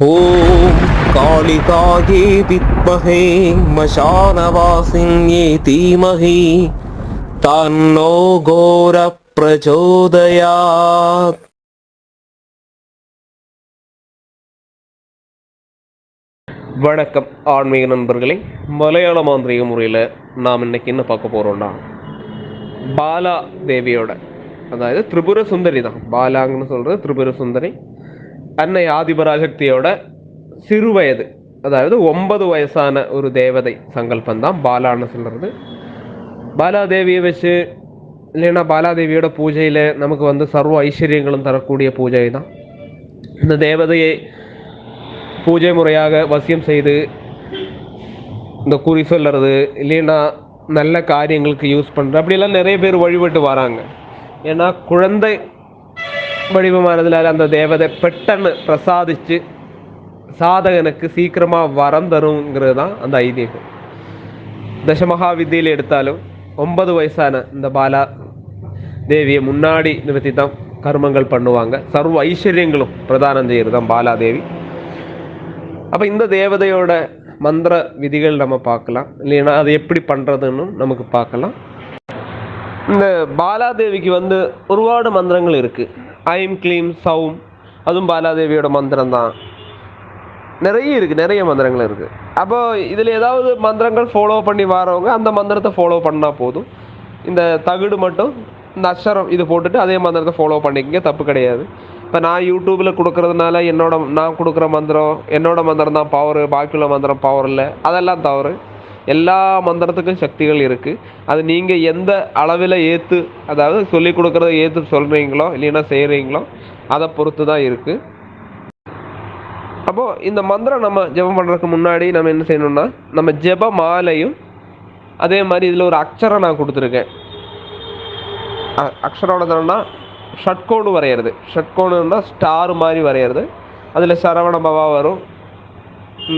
ॐ कालिकायै विद्महे मशानवासिन्ये धीमहि तन्नो घोरप्रचोदयात् வணக்கம் ஆன்மீக நண்பர்களே மலையாள மாந்திரீக முறையில் நாம் இன்னைக்கு என்ன பார்க்க போகிறோம்னா பாலா தேவியோட அதாவது திரிபுர சுந்தரி தான் பாலாங்கன்னு சொல்கிறது திரிபுர சுந்தரி அன்னை ஆதிபராசக்தியோட சிறு வயது அதாவது ஒன்பது வயசான ஒரு தேவதை சங்கல்பம் தான் பாலான்னு சொல்கிறது பாலாதேவியை வச்சு இல்லைன்னா பாலாதேவியோட பூஜையில் நமக்கு வந்து சர்வ ஐஸ்வர்யங்களும் தரக்கூடிய பூஜை தான் இந்த தேவதையை பூஜை முறையாக வசியம் செய்து இந்த குறி சொல்கிறது இல்லைன்னா நல்ல காரியங்களுக்கு யூஸ் பண்ணுற அப்படிலாம் நிறைய பேர் வழிபட்டு வராங்க. ஏன்னா குழந்தை வடிவமானதுனால அந்த தேவதை பெட்டன்னு பிரசாதிச்சு சாதகனுக்கு சீக்கிரமாக வரம் தருங்கிறது தான் அந்த ஐதீகம் தசமகா வித்தியில் எடுத்தாலும் ஒன்பது வயசான இந்த பாலா தேவியை முன்னாடி நிறுத்தி தான் கர்மங்கள் பண்ணுவாங்க சர்வ ஐஸ்வர்யங்களும் பிரதானம் செய்கிறது தான் பாலாதேவி அப்போ இந்த தேவதையோட மந்திர விதிகள் நம்ம பார்க்கலாம் இல்லைன்னா அது எப்படி பண்ணுறதுன்னு நமக்கு பார்க்கலாம் இந்த பாலாதேவிக்கு வந்து ஒருபாடு மந்திரங்கள் இருக்குது ஐம் க்ளீம் சௌம். அதுவும் பாலாதேவியோட மந்திரம் தான் நிறைய இருக்குது நிறைய மந்திரங்கள் இருக்குது அப்போ இதில் ஏதாவது மந்திரங்கள் ஃபாலோ பண்ணி வரவங்க அந்த மந்திரத்தை ஃபாலோ பண்ணால் போதும். இந்த தகுடு மட்டும் இந்த அக்ஷரம் இது போட்டுட்டு அதே மந்திரத்தை ஃபாலோ பண்ணிக்கங்க தப்பு கிடையாது. இப்போ நான் யூடியூப்பில் கொடுக்குறதுனால என்னோட நான் கொடுக்குற மந்திரம் என்னோட மந்திரம் தான் பவர் பாக்கியுள்ள மந்திரம் பவர் இல்லை. அதெல்லாம் தவறு. எல்லா மந்திரத்துக்கும் சக்திகள் இருக்குது அது நீங்கள் எந்த அளவில் ஏற்று அதாவது சொல்லி கொடுக்குறத ஏற்று சொல்கிறீங்களோ இல்லைன்னா செய்கிறீங்களோ அதை பொறுத்து தான் இருக்குது அப்போது இந்த மந்திரம் நம்ம ஜெபம் பண்ணுறதுக்கு முன்னாடி நம்ம என்ன செய்யணும்னா நம்ம ஜெப மாலையும் அதே மாதிரி இதில் ஒரு அக்ஷரம் நான் கொடுத்துருக்கேன். அக்ஷரோட என்னன்னா ஷட்கோடு வரைகிறது ஷட்கோடுன்னா ஸ்டார் மாதிரி வரைகிறது அதில் சரவண பவா வரும்.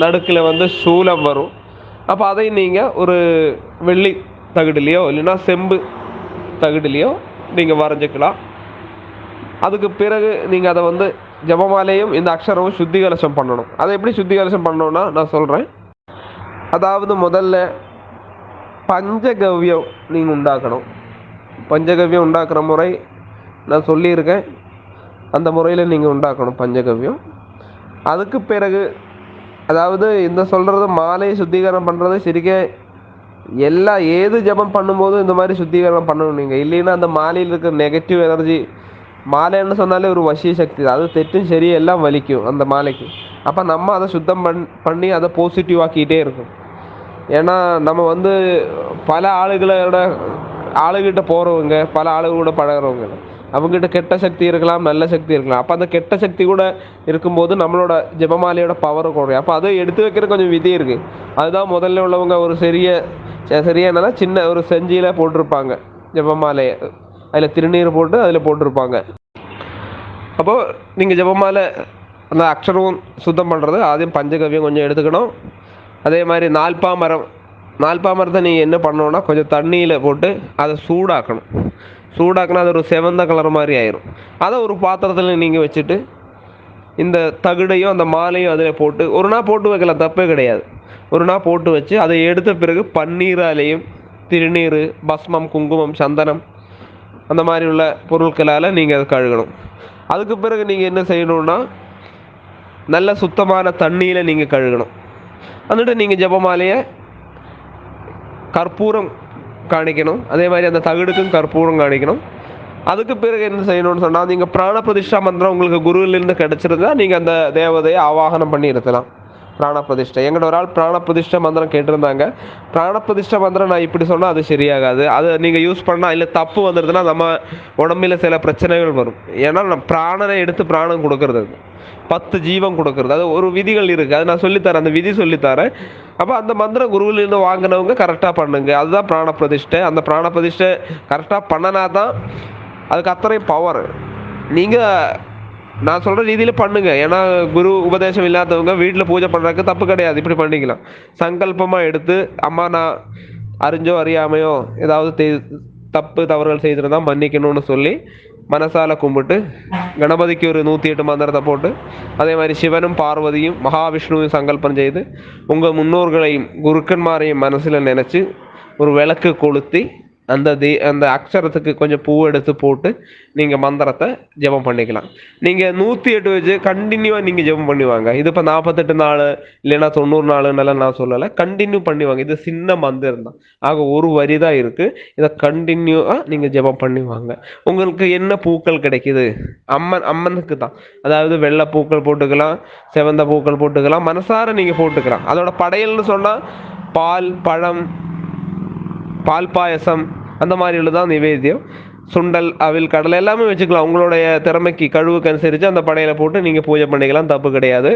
நடுக்கில் வந்து சூலம் வரும். அப்போ அதை நீங்கள் ஒரு வெள்ளி தகுடுலையோ இல்லைன்னா செம்பு தகுடுலையோ நீங்கள் வரைஞ்சிக்கலாம். அதுக்கு பிறகு நீங்கள் அதை வந்து ஜபமாலையும் இந்த அக்ஷரமும் சுத்தி கலசம் பண்ணணும். அதை எப்படி சுத்தி கலசம் பண்ணணும்னா நான் சொல்கிறேன் அதாவது முதல்ல பஞ்சகவ்யம் நீங்கள் உண்டாக்கணும். பஞ்சகவ்யம் உண்டாக்குற முறை நான் சொல்லியிருக்கேன். அந்த முறையில் நீங்கள் உண்டாக்கணும் பஞ்சகவ்யம். அதுக்கு பிறகு அதாவது இந்த சொல்கிறது மாலை சுத்திகரணம் பண்ணுறது சரிக்க எல்லா ஏது ஜபம் பண்ணும்போது இந்த மாதிரி சுத்திகரணம் பண்ணணும் நீங்கள் இல்லைன்னா அந்த மாலையில் இருக்கிற நெகட்டிவ் எனர்ஜி மாலைன்னு சொன்னாலே ஒரு வசிய சக்தி. அது தெற்றும் சரி எல்லாம் வலிக்கும் அந்த மாலைக்கு. அப்போ நம்ம அதை சுத்தம் பண் பண்ணி அதை பாசிட்டிவ் ஆக்கிட்டே இருக்கும் ஏன்னா நம்ம வந்து பல ஆளுகளோட ஆளுகிட்ட போகிறவங்க பல ஆளுகளோட பழகுறவங்க. அவங்ககிட்ட கெட்ட சக்தி இருக்கலாம் நல்ல சக்தி இருக்கலாம். அப்போ அந்த கெட்ட சக்தி கூட இருக்கும்போது நம்மளோட ஜெபமாலையோட பவர் குறையும். அப்போ அதை எடுத்து வைக்கிற கொஞ்சம் விதி இருக்குது அதுதான் முதல்ல உள்ளவங்க ஒரு சிறிய ச- சரியா என்னன்னா சின்ன ஒரு செஞ்சியில் போட்டிருப்பாங்க ஜெபமாலையை. அதில் திருநீர் போட்டு அதில் போட்டிருப்பாங்க. அப்போது நீங்கள் ஜெபமாலை அந்த அக்ஷரமும் சுத்தம் பண்ணுறது அதையும் பஞ்சகவியம் கொஞ்சம் எடுத்துக்கணும். அதே மாதிரி நால்பா மரம் நால்பா மரத்தை நீங்கள் என்ன பண்ணணும்னா கொஞ்சம் தண்ணியில் போட்டு அதை சூடாக்கணும். சூடாக்குனா அது ஒரு செவந்த கலர் மாதிரி ஆயிரும். அதை ஒரு பாத்திரத்தில் நீங்கள் வச்சுட்டு இந்த தகுடையும் அந்த மாலையும் அதில் போட்டு ஒரு நாள் போட்டு வைக்கலாம் தப்பே கிடையாது. ஒரு நாள் போட்டு வச்சு அதை எடுத்த பிறகு பன்னீராலேயும் திருநீர் பஸ்மம் குங்குமம் சந்தனம் அந்த மாதிரி உள்ள பொருட்களால் நீங்கள் அதை கழுகணும். அதுக்கு பிறகு நீங்கள் என்ன செய்யணும்னா நல்ல சுத்தமான தண்ணியில் நீங்கள் கழுகணும். வந்துட்டு நீங்கள் ஜபமாலையை கற்பூரம் காணிக்கணும். அதே மாதிரி அந்த தகுடுக்கும் கற்பூரம் காணிக்கணும். அதுக்கு பிறகு என்ன செய்யணும்னு சொன்னால் நீங்கள் பிராண பிரதிஷ்டா மந்திரம் உங்களுக்கு குருவிலிருந்து கிடச்சிருந்தா நீங்கள் அந்த தேவதையை ஆவாகனம் பண்ணி இருக்கலாம் பிராண பிரதிஷ்டை எங்கள்ட ஒரு ஆள் பிராண பிரதிஷ்டை மந்திரம் கேட்டிருந்தாங்க. பிராண பிரதிஷ்டை மந்திரம் நான் இப்படி சொன்னால் அது சரியாகாது. அது நீங்கள் யூஸ் பண்ணால் இல்லை தப்பு வந்துடுதுன்னா நம்ம உடம்புல சில பிரச்சனைகள் வரும். ஏன்னா நான் பிராணனை எடுத்து பிராணம் கொடுக்கறது. பத்து ஜீவம் கொடுக்கறது. அது ஒரு விதிகள் இருக்குது அது நான் சொல்லித்தரேன். அந்த விதி சொல்லித்தரேன். அப்போ அந்த மந்திரம் குருவிலிருந்து வாங்கினவங்க கரெக்டாக பண்ணுங்க. அதுதான் பிராண பிரதிஷ்டை அந்த பிராண பிரதிஷ்டை கரெக்டாக பண்ணனா தான் அதுக்கு அத்தனை பவர் நீங்கள் நான் சொல்கிற ரீதியில் பண்ணுங்கள் ஏன்னா குரு உபதேசம் இல்லாதவங்க வீட்டில் பூஜை பண்ணுறதுக்கு தப்பு கிடையாது. இப்படி பண்ணிக்கலாம். சங்கல்பமாக எடுத்து அம்மா நான் அறிஞ்சோ அறியாமையோ ஏதாவது தெ தப்பு தவறுகள் செய்திருந்தா மன்னிக்கணும்னு சொல்லி மனசால கும்பிட்டு கணபதிக்கு ஒரு நூற்றி எட்டு மந்திரத்தை போட்டு அதே மாதிரி சிவனும் பார்வதியும் மகாவிஷ்ணுவையும் சங்கல்பம் செய்து உங்கள் முன்னோர்களையும் குருக்கன்மாரையும் மனசில் நினச்சி ஒரு விளக்கு கொளுத்தி அந்த தே அந்த அக்ஷரத்துக்கு கொஞ்சம் பூ எடுத்து போட்டு நீங்கள் மந்திரத்தை ஜெபம் பண்ணிக்கலாம். நீங்கள் நூற்றி எட்டு வச்சு கண்டினியூவாக நீங்கள் ஜெபம் பண்ணுவாங்க. இது இப்போ நாற்பத்தெட்டு நாள் இல்லைன்னா தொண்ணூறு நாளுன்னெல்லாம் நான் சொல்லலை. கண்டினியூ பண்ணுவாங்க. இது சின்ன மந்திரம் தான். ஆக ஒரு வரி தான் இருக்குது இதை கண்டினியூவாக நீங்கள் ஜெபம் பண்ணுவாங்க. உங்களுக்கு என்ன பூக்கள் கிடைக்குது? அம்மன் அம்மனுக்கு தான். அதாவது வெள்ளை பூக்கள் போட்டுக்கலாம் செவந்த பூக்கள் போட்டுக்கலாம் மனசார நீங்கள் போட்டுக்கலாம். அதோட படையல்னு சொன்னால் பால் பழம் பால் பாயசம் அந்த மாதிரி தான் நிவேத்தியம். சுண்டல் அவில் கடலை எல்லாமே வச்சுக்கலாம். உங்களுடைய திறமைக்கு கழுவுக்கு அனுசரித்து அந்த படையில போட்டு நீங்கள் பூஜை பண்ணிக்கலாம். தப்பு கிடையாது.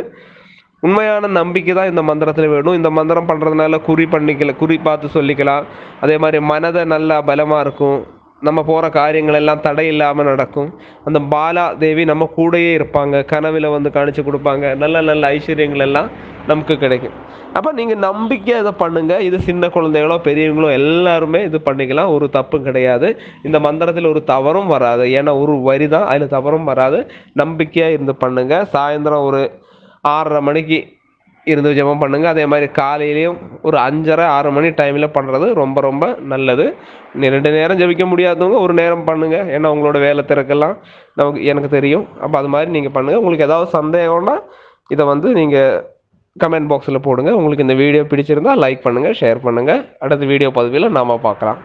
உண்மையான நம்பிக்கை தான் இந்த மந்திரத்தில் வேணும். இந்த மந்திரம் பண்ணுறதுனால குறி பண்ணிக்கல குறி பார்த்து சொல்லிக்கலாம். அதே மாதிரி மனதை நல்லா பலமாக இருக்கும். நம்ம போகிற காரியங்கள் எல்லாம் தடை இல்லாமல் நடக்கும். அந்த பாலா தேவி நம்ம கூடயே இருப்பாங்க. கனவில் வந்து காணிச்சு கொடுப்பாங்க. நல்ல நல்ல ஐஸ்வர்யங்கள் எல்லாம் நமக்கு கிடைக்கும். அப்போ நீங்கள் நம்பிக்கையாக இதை பண்ணுங்கள் இது சின்ன குழந்தைகளோ பெரியவங்களோ எல்லாருமே இது பண்ணிக்கலாம். ஒரு தப்பும் கிடையாது. இந்த மந்திரத்தில் ஒரு தவறும் வராது. ஏன்னா ஒரு வரி தான். அதில் தவறும் வராது. நம்பிக்கையாக இருந்து பண்ணுங்கள் சாயந்தரம் ஒரு ஆறரை மணிக்கு இருந்து ஜெபம் பண்ணுங்கள் அதே மாதிரி காலையிலையும் ஒரு அஞ்சரை ஆறு மணி டைமில் பண்ணுறது ரொம்ப ரொம்ப நல்லது. ரெண்டு நேரம் ஜெபிக்க முடியாதவங்க ஒரு நேரம் பண்ணுங்கள் ஏன்னா உங்களோட வேலை திறக்கெல்லாம் நமக்கு எனக்கு தெரியும். அப்போ அது மாதிரி நீங்கள் பண்ணுங்கள் உங்களுக்கு ஏதாவது சந்தேகம்னா இதை வந்து நீங்கள் கமெண்ட் பாக்ஸில் போடுங்க. உங்களுக்கு இந்த வீடியோ பிடிச்சிருந்தா லைக் பண்ணுங்கள் ஷேர் பண்ணுங்கள் அடுத்த வீடியோ பதவியில் நாம பார்க்கலாம்.